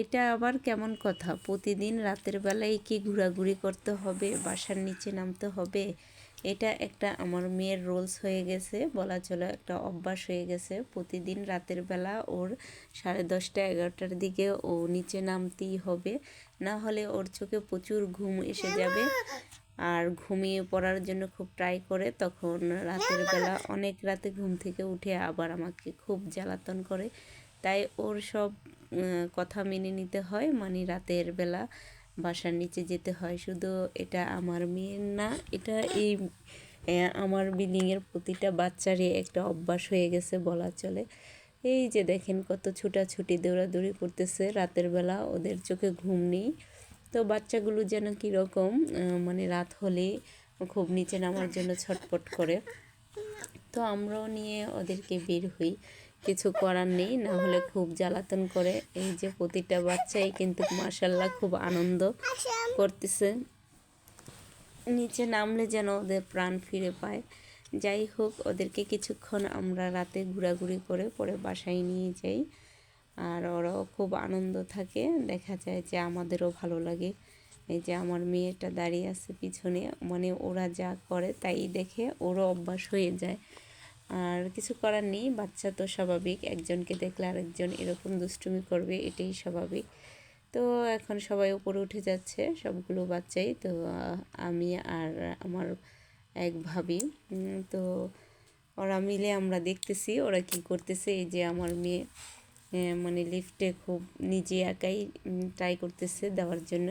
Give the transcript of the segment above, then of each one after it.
এটা আবার কেমন কথা? প্রতিদিন রাতের বেলায় কি ঘোরাঘুরি করতে হবে? বাসার নিচে নামতে হবে? এটা একটা আমার মেয়ের রোলস হয়ে গেছে, বলা চলে একটা অভ্যাস হয়ে গেছে। প্রতিদিন রাতের বেলা ওর সাড়ে দশটা, এগারোটার দিকে ও নিচে নামতেই হবে। না হলে ওর চোখে প্রচুর ঘুম এসে যাবে। আর ঘুমিয়ে পড়ার জন্য খুব ট্রাই করে। তখন রাতের বেলা অনেক রাতে ঘুম থেকে উঠে আবার আমাকে খুব জ্বালাতন করে। তাই ওর সব কথা মেনে নিতে হয়। মানে রাতের বেলা বাসার নিচে যেতে হয়। শুধু এটা আমার মেয়ের না, এটা এই আমার বিল্ডিংয়ের প্রতিটা বাচ্চারই একটা অভ্যাস হয়ে গেছে বলা চলে। এই যে দেখেন কত ছুটাছুটি, দৌড়াদৌড়ি করতেছে। রাতের বেলা ওদের চোখে ঘুম নেই। তো বাচ্চাগুলো যেন কীরকম মানে রাত হলে খুব নিচে নামার জন্য ছটপট করে। তো আমরাও নিয়ে ওদেরকে বের হই। কিছু করার নেই, না হলে খুব জ্বালাতন করে এই যে প্রতিটা বাচ্চাই কিন্তু মার্শাল্লাহ খুব আনন্দ করতেছে। নিচে নামলে যেন ওদের প্রাণ ফিরে পায়। যাই হোক, ওদেরকে কিছুক্ষণ আমরা রাতে ঘোরাঘুরি করে পরে বাসায় নিয়ে যাই। আর ওরাও খুব আনন্দ থাকে। দেখা যায় যে আমাদেরও ভালো লাগে। এই যে আমার মেয়েটা দাঁড়িয়ে আছে পিছনে মানে ওরা যা করে তাই দেখে ওরও অভ্যাস হয়ে যায়। আর কিছু করার নেই, বাচ্চা তো স্বাভাবিক, একজনকে দেখলে আরেকজন এরকম দুষ্টুমি করবে, এটাই স্বাভাবিক। তো এখন সবাই উপরে উঠে যাচ্ছে, সবগুলো বাচ্চাই, তো আমি আর আমার এক ভাবি তো ওরা মিলে আমরা দেখতেছি, ওরা কি করতেছে, এই যে আমার মেয়ে মানে লিফটে খুব নিজে একাই ট্রাই করতেছে দেওয়ার জন্য।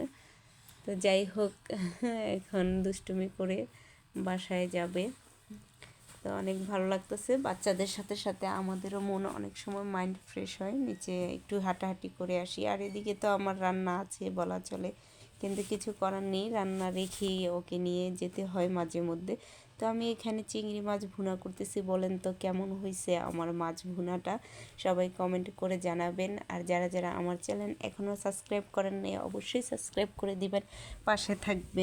তো যাই হোক, এখন দুষ্টুমি করে বাসায় যাবে। তো অনেক ভালো লাগতেছে। বাচ্চাদের সাথে সাথে আমাদেরও মন অনেক সময় মাইন্ড ফ্রেশ হয়। নিচে একটু হাঁটাহাঁটি করে আসি। আর এদিকে তো আমার রান্না আছে বলা চলে। কিন্তু কিছু করার নেই। রান্না রেখেই ওকে নিয়ে যেতে হয় মাঝে মধ্যে। তো আমি এখানে চিংড়ি মাছ ভুনা করতেছি। বলেন তো কেমন হয়েছে আমার মাছ ভুনাটা? সবাই কমেন্ট করে জানাবেন। আর যারা যারা আমার চ্যানেল এখনও সাবস্ক্রাইব করেন নেই, অবশ্যই সাবস্ক্রাইব করে দিবেন। পাশে থাকবেন।